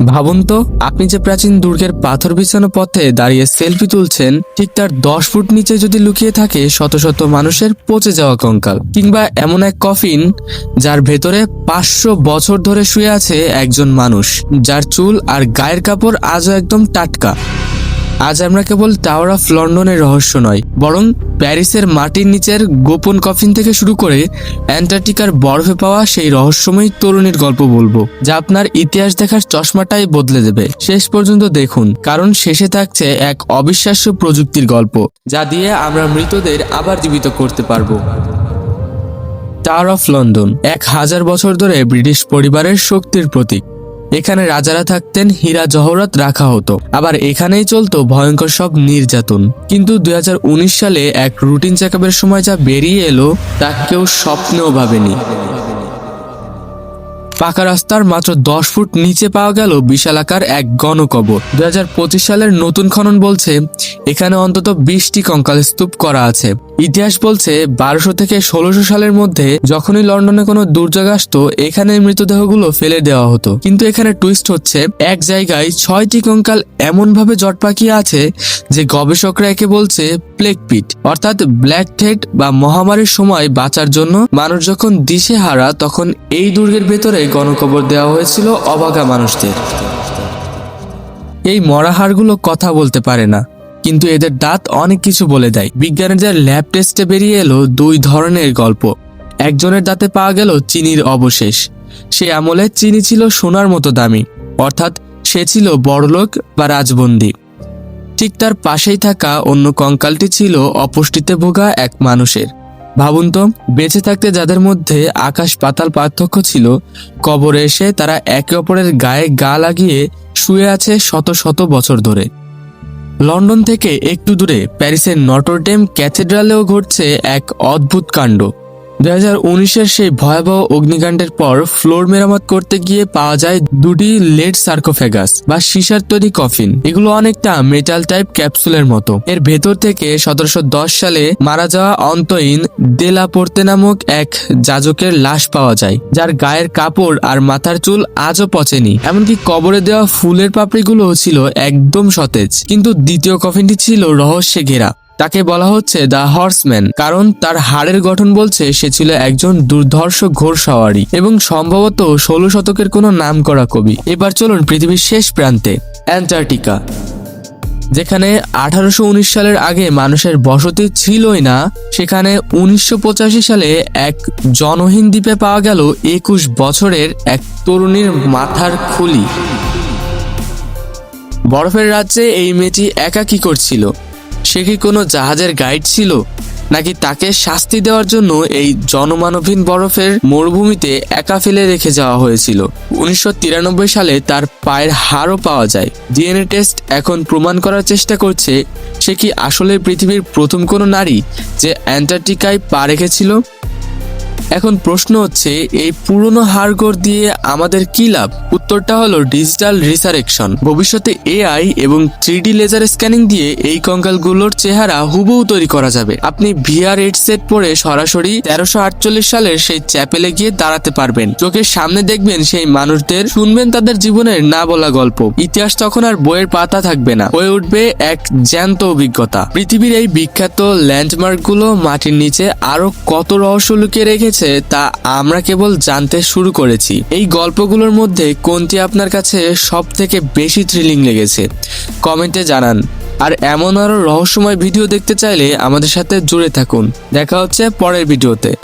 ভাবুন তো, আপনি যে প্রাচীন দুর্গের পাথর বিছানো পথে দাঁড়িয়ে সেলফি তুলছেন, ঠিক তার দশ ফুট নিচে যদি লুকিয়ে থাকে শত শত মানুষের পচে যাওয়া কঙ্কাল। কিংবা এমন এক কফিন, যার ভেতরে পাঁচশো বছর ধরে শুয়ে আছে একজন মানুষ, যার চুল আর গায়ের কাপড় আজও একদম টাটকা। আজ আমরা কেবল টাওয়ার অফ লন্ডনের রহস্য নয়, বরং প্যারিসের মাটির নিচের গোপন কফিন থেকে শুরু করে অ্যান্টার্কটিকার বরফে পাওয়া সেই রহস্যময়ী তরুণীর গল্প বলব, যা আপনার ইতিহাস দেখার চশমাটাই বদলে দেবে। শেষ পর্যন্ত দেখুন, কারণ শেষে থাকছে এক অবিশ্বাস্য প্রযুক্তির গল্প, যা দিয়ে আমরা মৃতদের আবার জীবিত করতে পারব। টাওয়ার অফ লন্ডন এক হাজার বছর ধরে ব্রিটিশ পরিবারের শক্তির প্রতীক। এখানে রাজারা থাকতেন, হীরা জহরত রাখা হতো। আবার এখানেই চলতো ভয়ঙ্কর সব নির্যাতন। কিন্তু দুই সালে এক রুটিন চেকআপের সময় যা বেরিয়ে এলো, তা কেউ স্বপ্নেও ভাবেনি। পাকা রাস্তার মাত্র দশ ফুট নিচে পাওয়া গেল বিশালাকার এক গণকবর। দুই হাজার পঁচিশ সালের নতুন খনন বলছে এখানে অন্তত বিশটি কঙ্কাল স্তূপ করা আছে। ইতিহাস বলছে বারোশো থেকে ষোলোশো সালের মধ্যে যখনই লন্ডনে কোনো দুর্যোগ আসতো এখানে মৃতদেহগুলো ফেলে দেওয়া হতো। কিন্তু এখানে টুইস্ট হচ্ছে, এক জায়গায় ছয়টি কঙ্কাল এমনভাবে জট পাকিয়ে আছে যে গবেষকরা একে বলছে প্লেগ পিট অর্থাৎ ব্ল্যাক ডেথ বা মহামারীর সময় বাঁচার জন্য মানুষ যখন দিশে হারা, তখন এই দুর্গের ভেতরে গণকবর দেওয়া হয়েছিল অবাগা মানুষদের। এই মরাহারগুলো কথা বলতে পারে না। কিন্তু এদের দাঁত অনেক কিছু বলে দেয়। বিজ্ঞানীদের ল্যাব টেস্টে বেরিয়ে এলো দুই ধরনের গল্প। একজনের দাঁতে পাওয়া গেল চিনির অবশেষ। সে আমলে চিনি ছিল সোনার মতো দামি। অর্থাৎ সে ছিল বড়লোক বা রাজবন্দী। ঠিক তার পাশেই থাকা অন্য কঙ্কালটি ছিল অপুষ্টিতে ভোগা এক মানুষের। ভাবুন তো, বেঁচে থাকতে যাদের মধ্যে আকাশ পাতাল পার্থক্য ছিল, কবরে এসে তারা একে অপরের গায়ে গা লাগিয়ে শুয়ে আছে শত শত বছর ধরে। লন্ডন থেকে একটু দূরে প্যারিসের নটরডেম ক্যাথেড্রালেও ঘটছে এক অদ্ভুত কাণ্ড। হাজার উনিশের সেই ভয়াবহ অগ্নিকাণ্ডের পর ফ্লোর মেরামত করতে গিয়ে পাওয়া যায় দুটি লেড সার্কোফেগাস বা সিসার তৈরি কফিন। এগুলো অনেকটা মেটাল টাইপ ক্যাপসুলের মতো। এর ভেতর থেকে সতেরোশো দশ সালে মারা যাওয়া অন্তহীন দেলা পড়তে নামক এক যাজকের লাশ পাওয়া যায়, যার গায়ের কাপড় আর মাথার চুল আজও পচেনি। এমনকি কবরে দেওয়া ফুলের পাপড়িগুলো ছিল একদম সতেজ। কিন্তু দ্বিতীয় কফিনটি ছিল রহস্যে ঘেরা তাকে বলা হচ্ছে দ্য হর্সম্যান, কারণ তার হাড়ের গঠন বলছে সে ছিল একজন দুর্ধর্ষ ঘোর সওয়ারি এবং সম্ভবত ষোলো শতকের কোনো নাম করা কবি। এবার চলুন পৃথিবীর শেষ প্রান্তে, অ্যান্টার্কটিকা, যেখানে আঠারোশো উনিশ সালের আগে মানুষের বসতি ছিলই না, সেখানে উনিশশো পঁচাশি সালে এক জনহীন দ্বীপে পাওয়া গেল একুশ বছরের এক তরুণীর মাথার খুলি। বরফের রাজ্যে এই মেয়েটি একা কি করছিল। সে কি কোনো জাহাজের গাইড ছিল? নাকি তাকে শাস্তি দেওয়ার জন্য এই জনমানবহীন বরফের মরুভূমিতে একা ফেলে রেখে যাওয়া হয়েছিল? উনিশশো তিরানব্বই সালে তার পায়ের হাড়ও পাওয়া যায়। ডিএনএ টেস্ট এখন প্রমাণ করার চেষ্টা করছে, সে কি আসলে পৃথিবীর প্রথম কোনো নারী যে অ্যান্টার্কটিকায় পা রেখেছিল? এখন প্রশ্ন হচ্ছে, এই পুরনো হাড়গোড় দিয়ে আমাদের কি লাভ? উত্তরটা হলো ডিজিটাল রিসারেকশন। ভবিষ্যতে এআই এবং থ্রি লেজার স্ক্যানিং দিয়ে এই কঙ্কালগুলোর চেহারা হুবহু তৈরি করা যাবে। আপনি ভিআর এইট সেট পরে সরাসরি তেরোশো আটচল্লিশ সালের সেই চ্যাপেলে গিয়ে দাঁড়াতে পারবেন। চোখের সামনে দেখবেন সেই মানুষদের, শুনবেন তাদের জীবনের না বলা গল্প। ইতিহাস তখন আর বইয়ের পাতা থাকবে না। হয়ে উঠবে এক জ্যান্ত অভিজ্ঞতা। পৃথিবীর এই বিখ্যাত ল্যান্ডমার্কগুলো মাটির নিচে আরও কত রহস্য লুকিয়ে রেখেছে তা আমরা কেবল জানতে শুরু করেছি। এই গল্পগুলোর মধ্যে কোনটি আপনার কাছে সব থেকে বেশি থ্রিলিং লেগেছে? কমেন্টে জানান। আর এমন আরও রহস্যময় ভিডিও দেখতে চাইলে আমাদের সাথে জুড়ে থাকুন। দেখা হচ্ছে পরের ভিডিওতে